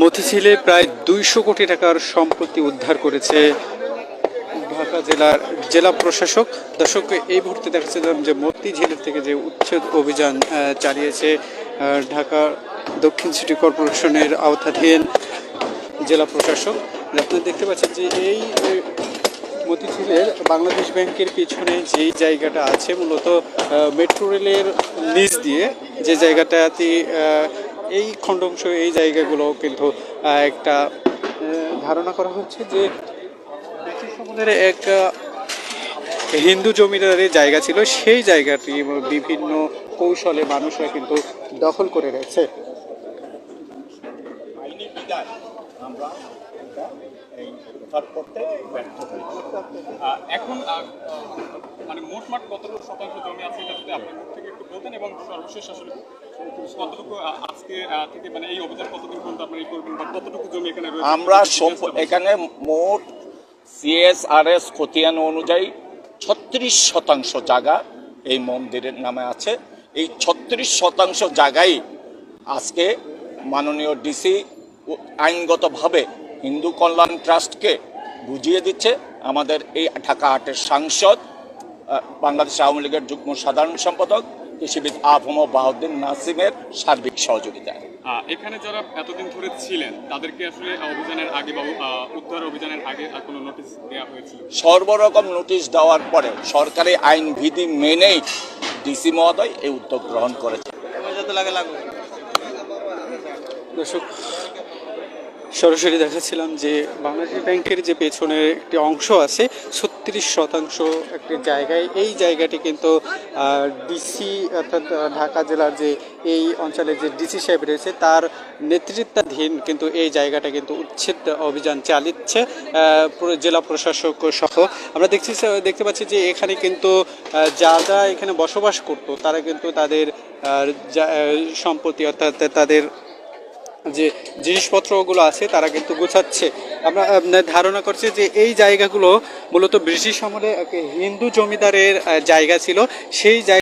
মতিঝিলে প্রায় দুইশো কোটি টাকার সম্পত্তি উদ্ধার করেছে ঢাকা জেলার জেলা প্রশাসক। দর্শক, এই মুহূর্তে দেখাচ্ছিলাম যে মতিঝিলের থেকে যে উচ্ছেদ অভিযান চালিয়েছে ঢাকা দক্ষিণ সিটি কর্পোরেশনের আওতাধীন জেলা প্রশাসক। আপনারা দেখতে পাচ্ছেন যে এই মতিঝিলের বাংলাদেশ ব্যাংকের পিছনে যেই জায়গাটা আছে, মূলত মেট্রো রেলের নিচ দিয়ে যে জায়গাটাতে এই খণ্ডাংশ, এই জায়গাগুলো কিন্তু একটা ধারণা করা হচ্ছে যে ব্রিটিশ এক হিন্দু জমিদারের জায়গা ছিল। সেই জায়গাটি বিভিন্ন কৌশলে মানুষরা কিন্তু দখল করে রয়েছে আমরা এই করতে ব্যর্থ এখন মানে মোটমাট কতটুকু শতাংশ জমি আছে এটা যদি আপনার মুখ থেকে একটু বলতেন এবং সর্বশেষ আসলে কতটুকু আজকে থেকে মানে এই অভিযান কতদিন পর্যন্ত আপনারা করবেন বা কতটুকু জমি এখানে রয়েছে আমরা এখানে মোট সিএসআরএস খতিয়ান অনুযায়ী ছত্রিশ শতাংশ জায়গা এই মন্দিরের নামে আছে। এই ছত্রিশ শতাংশ জায়গায় আজকে মাননীয় ডিসি আইনগতভাবে হিন্দু কল্যাণ ট্রাস্টকে বুঝিয়ে দিচ্ছে। আমাদের এই ঢাকা আটের সাংসদ বাংলাদেশ আওয়ামী লীগের যুগ্ম সাধারণ সম্পাদক কৃষিবিদ আফম বাহাউদ্দিন নাসিমের সার্বিক সহযোগিতায়। আহ, এখানে যারা এতদিন ধরে ছিলেন তাদেরকে আসলে অভিযানের আগে বা উদ্ধার অভিযানের আগে কোনো নোটিশ দেওয়া হয়েছিল? সর্বরকম নোটিশ দেওয়ার পরে সরকারি আইন বিধি মেনেই ডিসি মহোদয় এই উদ্যোগ গ্রহণ করেছে দর্শক সরাসরি দেখাচ্ছিলাম যে বাংলাদেশ ব্যাংকের যে পেছনের একটি অংশ আছে, ছত্রিশ শতাংশ একটি জায়গায়। এই জায়গাটি কিন্তু ডিসি অর্থাৎ ঢাকা জেলার যে এই অঞ্চলে যে ডিসি সাহেব রয়েছে, তার নেতৃত্বাধীন কিন্তু এই জায়গাটা কিন্তু উচ্ছেদ অভিযান চালিচ্ছে জেলা প্রশাসক সহ। আমরা দেখছি দেখতে পাচ্ছি যে এখানে কিন্তু যা যা এখানে বসবাস করতো, তারা কিন্তু তাদের সম্পত্তি অর্থাৎ তাদের যে জিনিসপত্রগুলো আছে তারা কিন্তু গোছাচ্ছে। আমরা ধারণা করছি যে এই জায়গাগুলো মূলত ব্রিটিশ আমলে হিন্দু জমিদারের জায়গা ছিল। সেই জায়গা